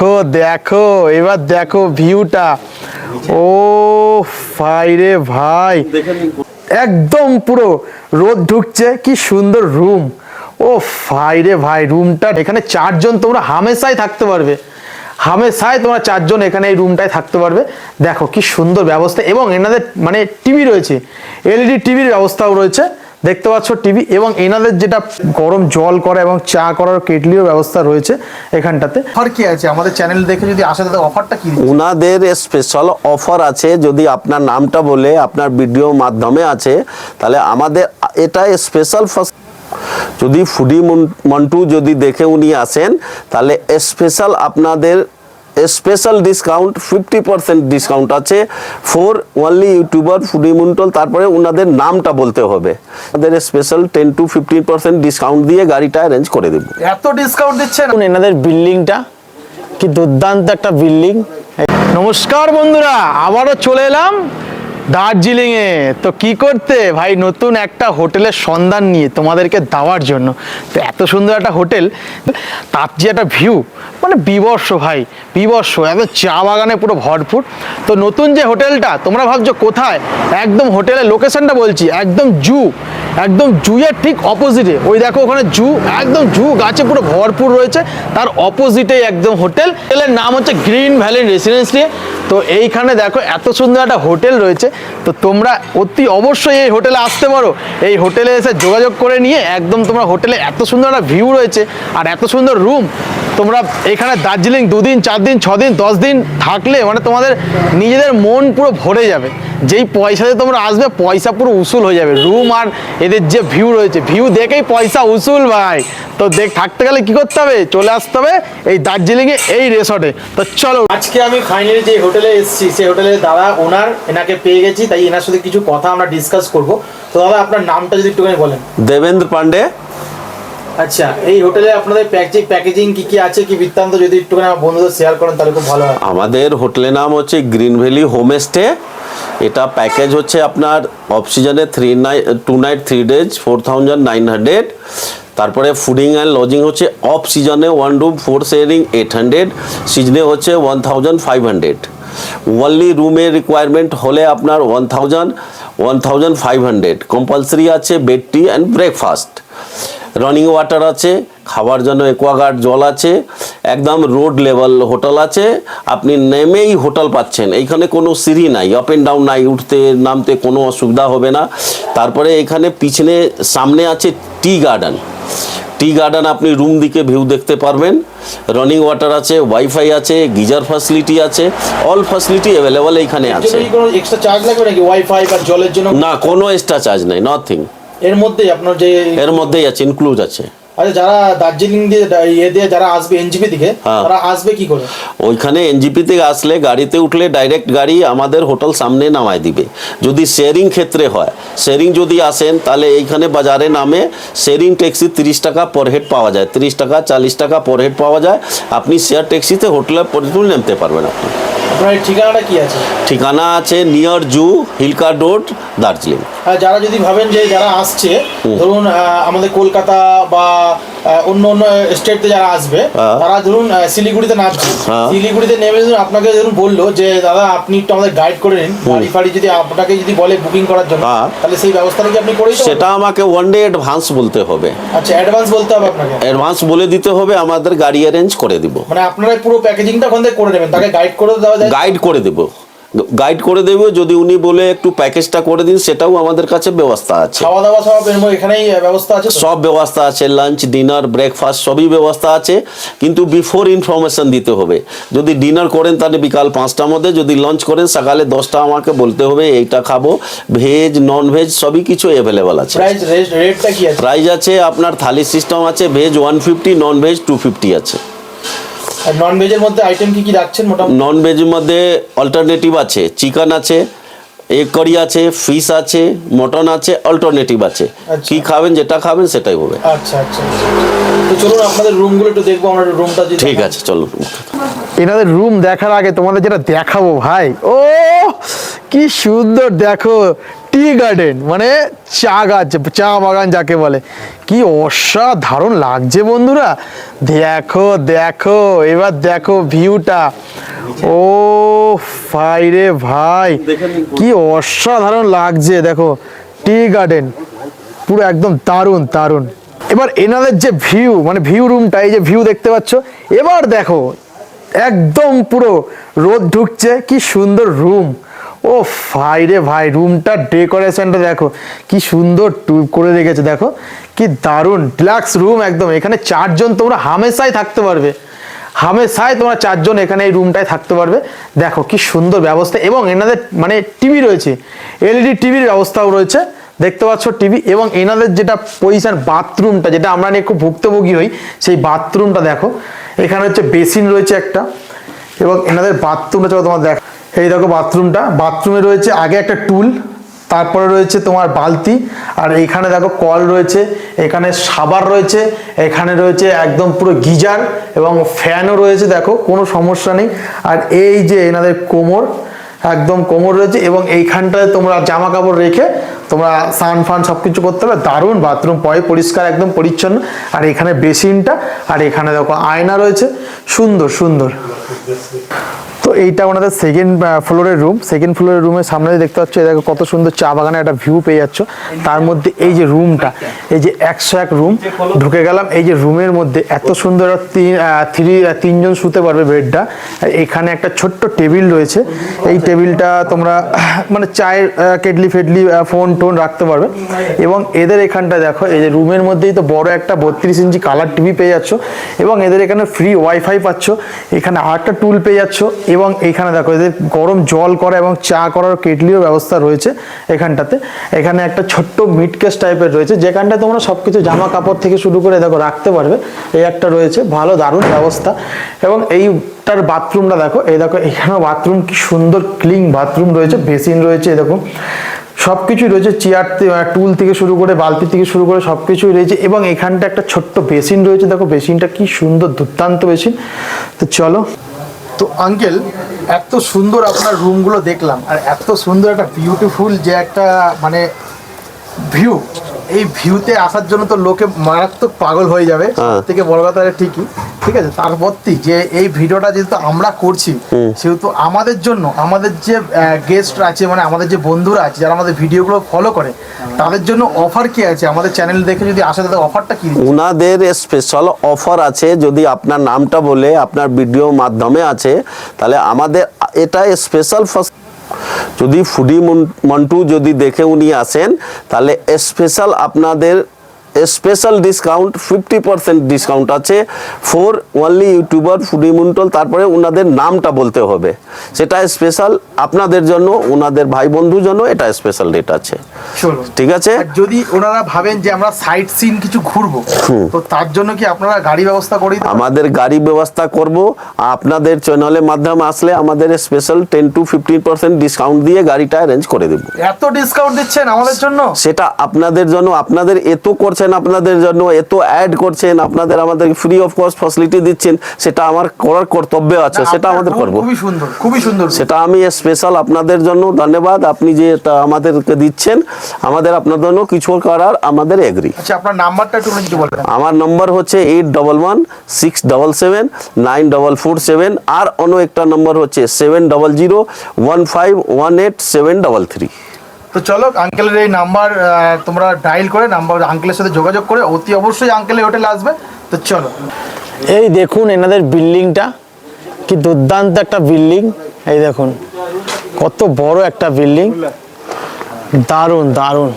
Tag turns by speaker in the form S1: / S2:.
S1: দেখো দেখো এবার দেখো ভিউটা ও ভাই রে ভাই। একদম পুরো রোদ ঢুকছে কি সুন্দর রুম ও ভাই রে ভাই রুমটা এখানে চারজন তোমরা হামেশাই থাকতে পারবে। হামেশাই তোমরা চারজন এখানে এই রুমটায় থাকতে পারবে। দেখো কি সুন্দর ব্যবস্থা। এবং এনাদের মানে টিভি রয়েছে। এলইডি টিভির ব্যবস্থাও রয়েছে। দেখতে পাচ্ছ টিভি এবং এনাদের যেটা গরম জল করা এবং চা করার কেটলিও ব্যবস্থা রয়েছে এখানটাতে। অফার কি আছে? আমাদের চ্যানেল দেখে যদি আসে তাদের অফারটা কি
S2: ওনাদের স্পেশাল অফার আছে যদি আপনার নামটা বলে আপনার ভিডিও মাধ্যমে আছে তাহলে আমাদের এটা স্পেশাল ফার্স্ট যদি ফুডি মন- মন্টু যদি দেখে উনি আসেন তাহলে স্পেশাল আপনাদের special discount fifty percent discount আছে for only youtuber foodie Montol তারপরে ওনাদের নামটা বলতে হবে। ওদের special ten to fifteen percent discount দিয়ে গাড়িটা অ্যারেঞ্জ করে দেবো।
S1: এত ডিসকাউন্ট দিচ্ছেন এনাদের বিল্ডিংটা কি দুর্দান্ত একটা বিল্ডিং। নমস্কার বন্ধুরা আবারও চলে এলাম। দার্জিলিং এ তো কি করতে? ভাই, নতুন একটা হোটেলের সন্ধান নিয়ে তোমাদেরকে দেওয়ার জন্য। তো এত সুন্দর একটা হোটেল, তার যে একটা ভিউ মানে বিবর্ষ ভাই, বিবর্ষ এত চা বাগানে পুরো ভরপুর। তো নতুন যে হোটেলটা, তোমরা ভাবছ কোথায়? একদম হোটেলের লোকেশনটা বলছি, একদম জু, একদম জুয়ের ঠিক অপোজিটে ওই দেখো ওখানে জু, একদম জু, গাছে পুরো ভরপুর রয়েছে। তার অপোজিটে একদম হোটেল। হোটেলের নাম হচ্ছে গ্রিন ভ্যালি রেসিডেন্সি তো এইখানে দেখো এত সুন্দর একটা হোটেল রয়েছে। তো তোমরা অতি অবশ্যই এই হোটেলে আসতে পারো। এই হোটেলে এসে যোগাযোগ করে নিয়ে একদম তোমরা হোটেলে এত সুন্দর একটা ভিউ রয়েছে আর এত সুন্দর রুম। তোমরা এখানে দার্জিলিং দুদিন চার দিন ছ দিন দশ দিন থাকলে মানে তোমাদের নিজেদের মন পুরো ভরে যাবে। যেই পয়সাতে তোমরা আসবে পয়সা পুরো উসুল হয়ে যাবে। রুম আর এদের যে ভিউ রয়েছে ভিউ দেখেই পয়সা উসুল ভাই। তো দেখ থাকতে গেলে কি করতে হবে? চলে আসতে হবে এই দার্জিলিংয়ে এই রিসর্টে তো চলো। আজকে আমি ফাইনালি যে হোটেলে এসেছি সেই হোটেলের দাদা ওনার এনাকে পেয়ে গেছি তাই এনার সাথে কিছু কথা আমরা ডিসকাস করব। তো দাদা আপনার নামটা যদি একটুখানি বলেন।
S2: দেবেন্দ্র পান্ডে
S1: আচ্ছা এই হোটেলে আপনাদের প্যাকেজিং প্যাকেজিং কি কি আছে, কি বৃত্তান্ত? যদি একটুখানি আমার বন্ধুদের শেয়ার করেন, তাহলে খুব ভালো হয়।
S2: আমাদের হোটেলের নাম হচ্ছে গ্রিন ভ্যালি হোমস্টে এটা প্যাকেজ হচ্ছে আপনার অফ সিজনে three night two night three days four thousand nine hundred তারপরে ফুডিং অ্যান্ড লজিং হচ্ছে অফ সিজনে one room four sharing eight hundred সিজনে হচ্ছে one thousand five hundred only রুমের রিকোয়ারমেন্ট হলে আপনার one thousand one thousand five hundred compulsory আছে bed tea and breakfast running water আছে খাবার জন্য একোয়াগার্ড জল আছে একদম রোড লেভেল হোটেল আছে আপনি নেমেই হোটেল পাচ্ছেন। এইখানে কোনো সিঁড়ি নাই আপ অ্যান্ড ডাউন নাই উঠতে নামতে কোনো অসুবিধা হবে না। তারপরে এখানে পিছনে সামনে আছে টি গার্ডেন টি গার্ডেন আপনি রুম দিকে ভিউ দেখতে পারবেন। রানিং ওয়াটার আছে ওয়াইফাই আছে গিজার ফ্যাসিলিটি আছে অল ফ্যাসিলিটি অ্যাভেলেবল এইখানে আছে। না কোনো এক্সট্রা চার্জ নেই নাথিং
S1: এর মধ্যেই আপনার যে
S2: এর মধ্যেই আছে ইনক্লুড আছে।
S1: আচ্ছা যারা দার্জিলিং দিয়ে ইয়ে দিয়ে যারা আসবে এনজিপি থেকে
S2: হ্যাঁ।
S1: তারা আসবে কি করে?
S2: ওইখানে এনজিপি থেকে আসলে গাড়িতে উঠলে ডাইরেক্ট গাড়ি আমাদের হোটেল সামনে নামায় দিবে। যদি শেয়ারিং ক্ষেত্রে হয় শেয়ারিং যদি আসেন তাহলে এইখানে বাজারে নামে শেয়ারিং ট্যাক্সি তিরিশ টাকা পার হেড পাওয়া যায়। তিরিশ টাকা চাল্লিশ টাকা পার হেড পাওয়া যায়। আপনি শেয়ার ট্যাক্সিতে হোটেলে পর্যটন নামতে পারবেন আপনি।
S1: আপনার ঠিকানাটা কি আছে?
S2: ঠিকানা আছে near zoo hill cart road Darjeeling.
S1: যারা যদি ভাবেন যে যারা আসছে ধরুন আমাদের কলকাতা বা অন্য অন্য স্টেটে যারা আসবে
S2: হ্যাঁ।
S1: তারা ধরুন শিলিগুড়িতে নামছে।
S2: হ্যাঁ।
S1: শিলিগুড়িতে নেমে ধরুন আপনাকে ধরুন বলল যে দাদা আপনি একটু আমাদের গাইড করে নিন। বাড়ি ফাড়ি যদি আপনাকে যদি বলে বুকিং করার জন্য
S2: হ্যাঁ।
S1: তাহলে সেই ব্যবস্থাটা কি আপনি দেবেন?
S2: সেটা আমাকে ওয়ান ডে অ্যাডভান্স বলতে হবে।
S1: আচ্ছা অ্যাডভান্স বলতে হবে আপনাকে?
S2: অ্যাডভান্স বলে দিতে হবে আমাদের গাড়ি অ্যারেঞ্জ করে দিব।
S1: মানে আপনারা পুরো প্যাকেজিংটা ওখান থেকে করে নেবেন তাকে গাইড করে দেওয়া যায়?
S2: গাইড করে দেব। গাইড করে দেব যদি উনি বলে একটু প্যাকেজটা করে দিন সেটাও আমাদের কাছে ব্যবস্থা আছে।
S1: খাওয়া দাওয়া সব এখানেই ব্যবস্থা আছে
S2: সব ব্যবস্থা আছে লাঞ্চ ডিনার ব্রেকফাস্ট সবই ব্যবস্থা আছে। কিন্তু বিফোর ইনফরমেশন দিতে হবে। যদি ডিনার করেন তাহলে বিকাল পাঁচটার মধ্যে যদি লাঞ্চ করেন সকালে দশটা আমাকে বলতে হবে এইটা খাব। ভেজ নন ভেজ সবই কিছু অ্যাভেলেবল আছে।
S1: প্রাইস আছে?
S2: আপনার থালি সিস্টেম আছে veg one fifty non veg two fifty আছে।
S1: আর নন ভেজের মধ্যে আইটেম কি কি রাখছেন মোটামুটি?
S2: নন ভেজের মধ্যে অল্টারনেটিভ আছে চিকেন আছে এগ কারি আছে ফিশ আছে মটন আছে অল্টারনেটিভ আছে।
S1: আচ্ছা।
S2: কি খাবেন যেটা খাবেন সেটাই হবে।
S1: আচ্ছা আচ্ছা আচ্ছা। তো চলুন আপনাদের রুমগুলো একটু দেখব আমরা রুমটা
S2: ঠিক আছে চলো।
S1: এনাদের রুম দেখার আগে তোমাদের যেটা দেখাবো ভাই। ও কি সুন্দর দেখো। টি গার্ডেন মানে চা গাছ চা বাগান যাকে বলে। কি অসাধারণ লাগছে বন্ধুরা। দেখো দেখো এবার দেখো ভিউটা ও ভাই রে ভাই। কি অসাধারণ লাগছে দেখো। টি গার্ডেন পুরো একদম দারুণ দারুণ। এবার এনাদের যে ভিউ মানে ভিউ রুমটা এই যে ভিউ দেখতে পাচ্ছ এবার দেখো একদম পুরো রোদ ঢুকছে কি সুন্দর রুম ও ভাই রে ভাই রুমটা ডেকোরেশনটা দেখো, কি সুন্দর টু- করে রেখেছে, দেখো, কি দারুণ ডিলাক্স রুম একদম, এখানে চারজন তোমরা হামেশাই থাকতে পারবে, হামেশাই তোমরা চারজন এখানে এই রুমটায় থাকতে পারবে, দেখো, কি সুন্দর ব্যবস্থা, এবং এনাদের মানে টিভি রয়েছে এলইডি টিভির ব্যবস্থাও রয়েছে, দেখতে পাচ্ছ টিভি এবং এনাদের যেটা পজিশন বাথরুমটা যেটা আমরা নিয়ে খুব ভুক্তভোগী হই, সেই বাথরুমটা দেখো, এখানে হচ্ছে বেসিন রয়েছে একটা, এবং এনাদের বাথরুমটা চলো তোমার দেখ এই দেখো বাথরুমটা। বাথরুমে রয়েছে আগে একটা টুল, তারপরে রয়েছে তোমার বালতি, আর এইখানে দেখো কল রয়েছে, এখানে সাবার রয়েছে, এখানে রয়েছে একদম পুরো গিজার এবং ফ্যানও রয়েছে, দেখো, কোনো সমস্যা নেই। আর এই যে এনাদের কোমর, একদম কোমর রয়েছে এবং এইখানটায় তোমরা জামা কাপড় রেখে তোমরা সান ফান সব কিছু করতে পারবে দারুণ বাথরুম, পয় পরিষ্কার, একদম পরিচ্ছন্ন। আর এখানে বেসিনটা, আর এখানে দেখো আয়না রয়েছে। সুন্দর সুন্দর। তো এইটা ওনাদের সেকেন্ড ফ্লোরের রুম সেকেন্ড ফ্লোরের রুমের সামনে দেখতে পাচ্ছ দেখো কত সুন্দর চা বাগানে একটা ভিউ পেয়ে যাচ্ছ। তার মধ্যে এই যে রুমটা এই যে একশো এক রুম ঢুকে গেলাম, এই যে রুমের মধ্যে এত সুন্দর থ্রি তিনজন শুতে পারবে বেডটা এখানে একটা ছোট্ট টেবিল রয়েছে। এই টেবিলটা তোমরা মানে চায়ের কেটলি ফেটলি ফোন টোন রাখতে পারবে। এবং এদের এখানটা দেখো, এই যে রুমের মধ্যেই তো বড় একটা বত্রিশ ইঞ্চি কালার টিভি পেয়ে যাচ্ছ। এবং এদের এখানে ফ্রি ওয়াইফাই পাচ্ছ। এখানে আরেকটা টুল পেয়ে যাচ্ছ। এবং এইখানে দেখো এদের গরম জল করা এবং চা করার কেটলিও ব্যবস্থা রয়েছে এখানটাতে। এখানে একটা ছোট্ট মিড কেস টাইপের রয়েছে, যেখানটায় তোমরা সব কিছু জামা কাপড় থেকে শুরু করে দেখো রাখতে পারবে। এই একটা রয়েছে, ভালো, দারুণ ব্যবস্থা। এবং এইটার বাথরুমটা দেখো, এই দেখো এখানেও বাথরুম, কি সুন্দর ক্লিন বাথরুম রয়েছে, বেসিন রয়েছে দেখো। সব কিছুই রয়েছে, চেয়ার টুল থেকে শুরু করে, বালতি থেকে শুরু করে সব কিছুই রয়েছে। এবং এখানটা একটা ছোট্ট বেসিন রয়েছে, দেখো বেসিনটা কি সুন্দর দুর্দান্ত বেসিন। তো চলো তো আঙ্কেল এত সুন্দর আপনার রুমগুলো দেখলাম, আর এত সুন্দর একটা বিউটিফুল যে একটা মানে ভিউ এই ভিউতে আসার জন্য তো লোকে মারাত্মক পাগল হয়ে যাবে।
S2: হ্যাঁ।
S1: থেকে বড় কথা ঠিকই। ঠিক আছে? তারপর যে এই ভিডিওটা যেহেতু আমরা করছি সেহেতু আমাদের জন্য আমাদের যে গেস্ট আছে মানে আমাদের যে বন্ধুরা আছে যারা আমাদের ভিডিওগুলো ফলো করে তাদের জন্য অফার কি আছে? আমাদের চ্যানেল দেখে যদি আসে তাদের অফারটা কি
S2: ওনাদের স্পেশাল অফার আছে যদি আপনার নামটা বলে আপনার ভিডিও মাধ্যমে আছে তাহলে আমাদের এটা স্পেশাল ফার্স্ট যদি ফুডি মন- মন্টু যদি দেখে উনি আসেন তাহলে স্পেশাল আপনাদের special discount fifty percent discount আছে for only youtuber foodie Muntol তারপরে ওনাদের নামটা বলতে হবে। সেটা স্পেশাল আপনাদের জন্য ওনাদের ভাই বন্ধুর জন্য এটা স্পেশাল রেট আছে। ঠিক আছে?
S1: যদি ওনারা ভাবেন যে আমরা সাইট সিন কিছু ঘুরবো তো তার জন্য কি আপনারা গাড়ি ব্যবস্থা করে
S2: আমাদের গাড়ি ব্যবস্থা করব। আপনাদের চ্যানেলের মাধ্যমে আসলে আমাদের special ten to fifteen percent discount দিয়ে গাড়িটা অ্যারেঞ্জ করে দেবো।
S1: এত ডিসকাউন্ট দিচ্ছেন আমাদের জন্য?
S2: সেটা আপনাদের জন্য আপনাদের এত করছেন আপনাদের জন্য এত অ্যাড করছেন আপনাদের আমাদের ফ্রি অফ কস্ট ফ্যাসিলিটি দিচ্ছেন সেটা আমার করার কর্তব্য আছে সেটা আমাদের করব।
S1: খুবই সুন্দর খুবই সুন্দর।
S2: সেটা আমি স্পেশাল আপনাদের জন্য ধন্যবাদ আপনি যে এটা আমাদেরকে দিচ্ছেন আমাদের আপনার জন্য কিছু করার আমাদের এগ্রি
S1: আচ্ছা আপনার নাম্বারটা একটু যদি বলেন।
S2: আমার নম্বর হচ্ছে eight double one six double seven nine double four seven আর অন্য একটা নম্বর হচ্ছে seven double zero one five one eight seven double three
S1: তো চলো আঙ্কেলের এই নাম্বার তোমরা ডাইল করে নাম্বার আঙ্কেলের সাথে যোগাযোগ করে অতি অবশ্যই আঙ্কেলের হোটেলে আসবে। তো চলো। এই দেখুন, এনাদের বিল্ডিংটা। কি দুর্দান্ত একটা বিল্ডিং। এই দেখুন, কত বড় একটা বিল্ডিং। দারুণ দারুণ।